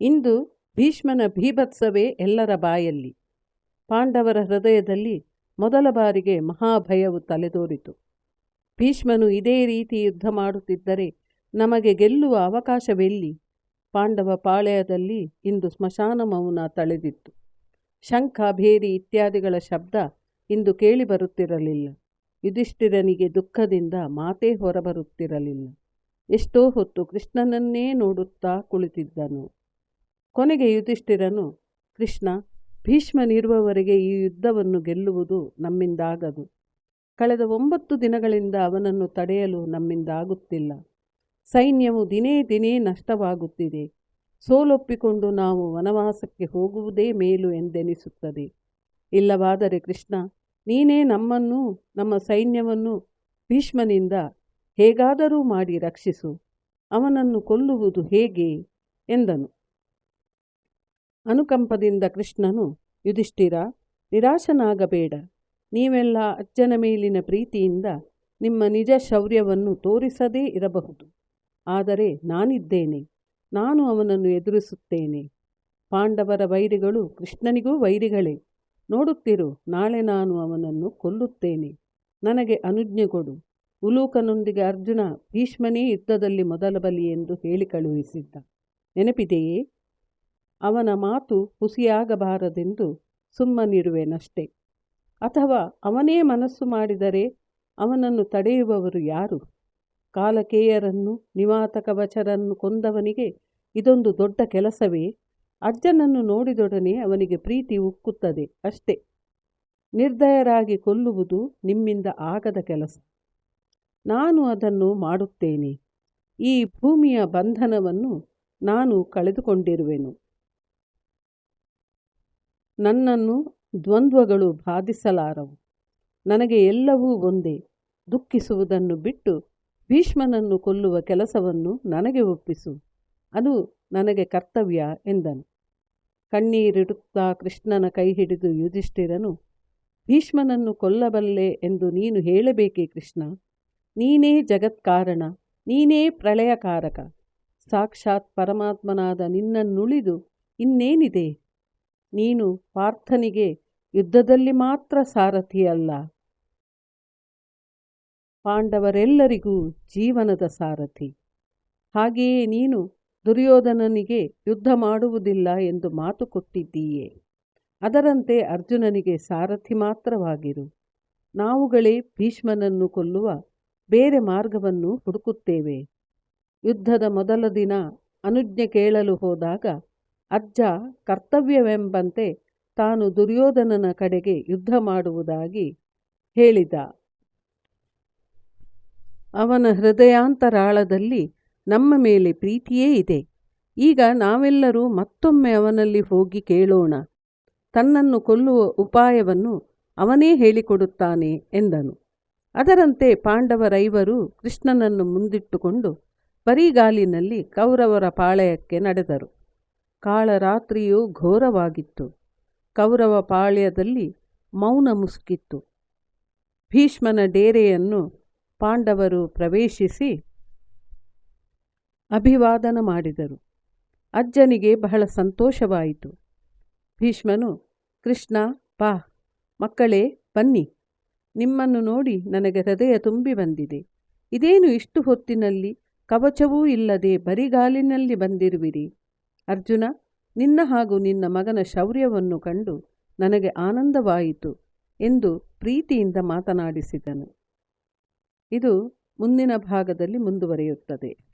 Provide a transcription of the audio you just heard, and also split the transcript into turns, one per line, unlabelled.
ಇಂದು ಭೀಷ್ಮನ ಭೀಭತ್ಸವೇ ಎಲ್ಲರ ಬಾಯಲ್ಲಿ. ಪಾಂಡವರ ಹೃದಯದಲ್ಲಿ ಮೊದಲ ಬಾರಿಗೆ ಮಹಾಭಯವು ತಲೆದೋರಿತು. ಭೀಷ್ಮನು ಇದೇ ರೀತಿ ಯುದ್ಧ ಮಾಡುತ್ತಿದ್ದರೆ ನಮಗೆ ಗೆಲ್ಲುವ ಅವಕಾಶವೆಲ್ಲಿ. ಪಾಂಡವ ಪಾಳೆಯದಲ್ಲಿ ಇಂದು ಸ್ಮಶಾನ ಮೌನ ತಳೆದಿತ್ತು. ಶಂಖ, ಭೇರಿ ಇತ್ಯಾದಿಗಳ ಶಬ್ದ ಇಂದು ಕೇಳಿಬರುತ್ತಿರಲಿಲ್ಲ ಯುಧಿಷ್ಠಿರನಿಗೆ ದುಃಖದಿಂದ ಮಾತೇ ಹೊರಬರುತ್ತಿರಲಿಲ್ಲ. ಎಷ್ಟೋ ಹೊತ್ತು ಕೃಷ್ಣನನ್ನೇ ನೋಡುತ್ತಾ ಕುಳಿತಿದ್ದನು. ಕೊನೆಗೆ ಯುಧಿಷ್ಠಿರನು, ಕೃಷ್ಣ ಭೀಷ್ಮನಿರುವವರೆಗೆ ಈ ಯುದ್ಧವನ್ನು ಗೆಲ್ಲುವುದು ನಮ್ಮಿಂದಾಗದು. ಕಳೆದ ಒಂಬತ್ತು ದಿನಗಳಿಂದ ಅವನನ್ನು ತಡೆಯಲು ನಮ್ಮಿಂದಾಗುತ್ತಿಲ್ಲ. ಸೈನ್ಯವು ದಿನೇ ದಿನೇ ನಷ್ಟವಾಗುತ್ತಿದೆ. ಸೋಲೊಪ್ಪಿಕೊಂಡು ನಾವು ವನವಾಸಕ್ಕೆ ಹೋಗುವುದೇ ಮೇಲು ಎಂದೆನಿಸುತ್ತದೆ. ಇಲ್ಲವಾದರೆ ಕೃಷ್ಣ, ನೀನೇ ನಮ್ಮನ್ನು, ನಮ್ಮ ಸೈನ್ಯವನ್ನು ಭೀಷ್ಮನಿಂದ ಹೇಗಾದರೂ ಮಾಡಿ ರಕ್ಷಿಸು. ಅವನನ್ನು ಕೊಲ್ಲುವುದು ಹೇಗೆ? ಎಂದನು. ಅನುಕಂಪದಿಂದ ಕೃಷ್ಣನು, ಯುಧಿಷ್ಠಿರ, ನಿರಾಶನಾಗಬೇಡ. ನೀವೆಲ್ಲ ಅಜ್ಜನ ಮೇಲಿನ ಪ್ರೀತಿಯಿಂದ ನಿಮ್ಮ ನಿಜ ಶೌರ್ಯವನ್ನು ತೋರಿಸದೇ ಇರಬಹುದು. ಆದರೆ ನಾನಿದ್ದೇನೆ. ನಾನು ಅವನನ್ನು ಎದುರಿಸುತ್ತೇನೆ. ಪಾಂಡವರ ವೈರಿಗಳು ಕೃಷ್ಣನಿಗೂ ವೈರಿಗಳೇ. ನೋಡುತ್ತಿರು, ನಾಳೆ ನಾನು ಅವನನ್ನು ಕೊಲ್ಲುತ್ತೇನೆ. ನನಗೆ ಅನುಜ್ಞೆ ಕೊಡು. ಉಲೂಕನೊಂದಿಗೆ ಅರ್ಜುನ ಭೀಷ್ಮನೇ ಯುದ್ಧದಲ್ಲಿ ಮೊದಲ ಬಲಿ ಎಂದು ಹೇಳಿ ಕಳುಹಿಸಿದ್ದ. ನೆನಪಿದೆಯೇ? ಅವನ ಮಾತು ಹುಸಿಯಾಗಬಾರದೆಂದು ಸುಮ್ಮನಿರುವೆನಷ್ಟೆ ಅಥವಾ ಅವನೇ ಮನಸ್ಸು ಮಾಡಿದರೆ ಅವನನ್ನು ತಡೆಯುವವರು ಯಾರು? ಕಾಲಕೇಯರನ್ನು, ನಿವಾತಕವಚರನ್ನು ಕೊಂದವನಿಗೆ ಇದೊಂದು ದೊಡ್ಡ ಕೆಲಸವೇ? ಅಜ್ಜನನ್ನು ನೋಡಿದೊಡನೆ ಅವನಿಗೆ ಪ್ರೀತಿ ಉಕ್ಕುತ್ತದೆ ಅಷ್ಟೇ. ನಿರ್ದಯರಾಗಿ ಕೊಲ್ಲುವುದು ನಿಮ್ಮಿಂದ ಆಗದ ಕೆಲಸ. ನಾನು ಅದನ್ನು ಮಾಡುತ್ತೇನೆ. ಈ ಭೂಮಿಯ ಬಂಧನವನ್ನು ನಾನು ಕಳೆದುಕೊಂಡಿರುವೆನು. ನನ್ನನ್ನು ದ್ವಂದ್ವಗಳು ಬಾಧಿಸಲಾರವು. ನನಗೆ ಎಲ್ಲವೂ ಒಂದೇ. ದುಃಖಿಸುವುದನ್ನು ಬಿಟ್ಟು ಭೀಷ್ಮನನ್ನು ಕೊಲ್ಲುವ ಕೆಲಸವನ್ನು ನನಗೆ ಒಪ್ಪಿಸು. ಅದು ನನಗೆ ಕರ್ತವ್ಯ ಎಂದನು. ಕಣ್ಣೀರಿಡುತ್ತಾ ಕೃಷ್ಣನ ಕೈ ಹಿಡಿದು ಯುಧಿಷ್ಠಿರನು, ಭೀಷ್ಮನನ್ನು ಕೊಲ್ಲಬಲ್ಲೆ ಎಂದು ನೀನು ಹೇಳಬೇಕೆ ಕೃಷ್ಣ? ನೀನೇ ಜಗತ್ಕಾರಣ, ನೀನೇ ಪ್ರಳಯಕಾರಕ. ಸಾಕ್ಷಾತ್ ಪರಮಾತ್ಮನಾದ ನಿನ್ನನ್ನುಳಿದು ಇನ್ನೇನಿದೆ? ನೀನು ಪಾರ್ಥನಿಗೆ ಯುದ್ಧದಲ್ಲಿ ಮಾತ್ರ ಸಾರಥಿಯಲ್ಲ. ಪಾಂಡವರೆಲ್ಲರಿಗೂ ಜೀವನದ ಸಾರಥಿ. ಹಾಗೆಯೇ ನೀನು ದುರ್ಯೋಧನನಿಗೆ ಯುದ್ಧ ಮಾಡುವುದಿಲ್ಲ ಎಂದು ಮಾತು ಕೊಟ್ಟಿದ್ದೀಯೆ. ಅದರಂತೆ ಅರ್ಜುನನಿಗೆ ಸಾರಥಿ ಮಾತ್ರವಾಗಿರು. ನಾವುಗಳೇ ಭೀಷ್ಮನನ್ನು ಕೊಲ್ಲುವ ಬೇರೆ ಮಾರ್ಗವನ್ನು ಹುಡುಕುತ್ತೇವೆ. ಯುದ್ಧದ ಮೊದಲ ದಿನ ಅನುಜ್ಞೆ ಕೇಳಲು ಹೋದಾಗ ಅಜ್ಜ ಕರ್ತವ್ಯವೆಂಬಂತೆ ತಾನು ದುರ್ಯೋಧನನ ಕಡೆಗೆ ಯುದ್ಧ ಮಾಡುವುದಾಗಿ ಹೇಳಿದ. ಅವನ ಹೃದಯಾಂತರಾಳದಲ್ಲಿ ನಮ್ಮ ಮೇಲೆ ಪ್ರೀತಿಯೇ ಇದೆ. ಈಗ ನಾವೆಲ್ಲರೂ ಮತ್ತೊಮ್ಮೆ ಅವನಲ್ಲಿ ಹೋಗಿ ಕೇಳೋಣ. ತನ್ನನ್ನು ಕೊಲ್ಲುವ ಉಪಾಯವನ್ನು ಅವನೇ ಹೇಳಿಕೊಡುತ್ತಾನೆ ಎಂದನು. ಅದರಂತೆ ಪಾಂಡವರೈವರು ಕೃಷ್ಣನನ್ನು ಮುಂದಿಟ್ಟುಕೊಂಡು ಬರಿಗಾಲಿನಲ್ಲಿ ಕೌರವರ ಪಾಳಯಕ್ಕೆ ನಡೆದರು. ಕಾಳರಾತ್ರಿಯು ಘೋರವಾಗಿತ್ತು. ಕೌರವ ಪಾಳ್ಯದಲ್ಲಿ ಮೌನ ಮುಸುಕಿತ್ತು. ಭೀಷ್ಮನ ಡೇರೆಯನ್ನು ಪಾಂಡವರು ಪ್ರವೇಶಿಸಿ ಅಭಿವಾದನ ಮಾಡಿದರು. ಅಜ್ಜನಿಗೆ ಬಹಳ ಸಂತೋಷವಾಯಿತು. ಭೀಷ್ಮನು, ಕೃಷ್ಣ ಪಾ ಮಕ್ಕಳೇ, ಬನ್ನಿ. ನಿಮ್ಮನ್ನು ನೋಡಿ ನನಗೆ ಹೃದಯ ತುಂಬಿ ಬಂದಿದೆ. ಇದೇನು ಇಷ್ಟು ಹೊತ್ತಿನಲ್ಲಿ ಕವಚವೂ ಇಲ್ಲದೆ ಬರಿಗಾಲಿನಲ್ಲಿ ಬಂದಿರುವಿರಿ. ಅರ್ಜುನ, ನಿನ್ನ ಹಾಗೂ ನಿನ್ನ ಮಗನ ಶೌರ್ಯವನ್ನು ಕಂಡು ನನಗೆ ಆನಂದವಾಯಿತು ಎಂದು ಪ್ರೀತಿಯಿಂದ ಮಾತನಾಡಿಸಿದನು. ಇದು ಮುಂದಿನ ಭಾಗದಲ್ಲಿ ಮುಂದುವರಿಯುತ್ತದೆ.